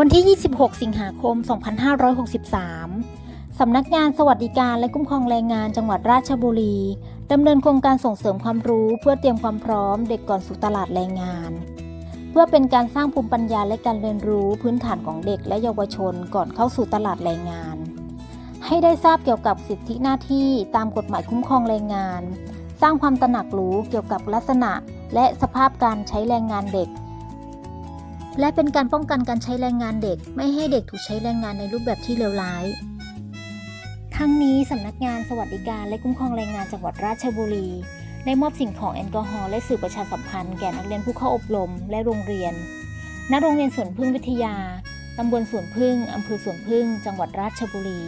วันที่ 26 สิงหาคม 2563 สำนักงานสวัสดิการและคุ้มครองแรงงานจังหวัดราชบุรี ดำเนินโครงการส่งเสริมความรู้เพื่อเตรียมความพร้อมเด็กก่อนสู่ตลาดแรงงาน เพื่อเป็นการสร้างภูมิปัญญาและการเรียนรู้พื้นฐานของเด็กและเยาวชนก่อนเข้าสู่ตลาดแรงงาน ให้ได้ทราบเกี่ยวกับสิทธิหน้าที่ตามกฎหมายคุ้มครองแรงงาน สร้างความตระหนักรู้เกี่ยวกับลักษณะ และสภาพการใช้แรงงานเด็ก และเป็นการป้องกันการใช้แรงงานเด็ก ไม่ให้เด็กถูกใช้แรงงานในรูปแบบที่เลวร้าย ทั้งนี้สำนักงานสวัสดิการและคุ้มครองแรงงานจังหวัดราชบุรี ได้มอบสิ่งของแอลกอฮอล์และสื่อประชาสัมพันธ์แก่นักเรียนผู้เข้าอบรมและโรงเรียน ณ โรงเรียนสวนพึ่งวิทยา ตำบลสวนพึ่งอำเภอสวนพึ่ง จังหวัดราชบุรี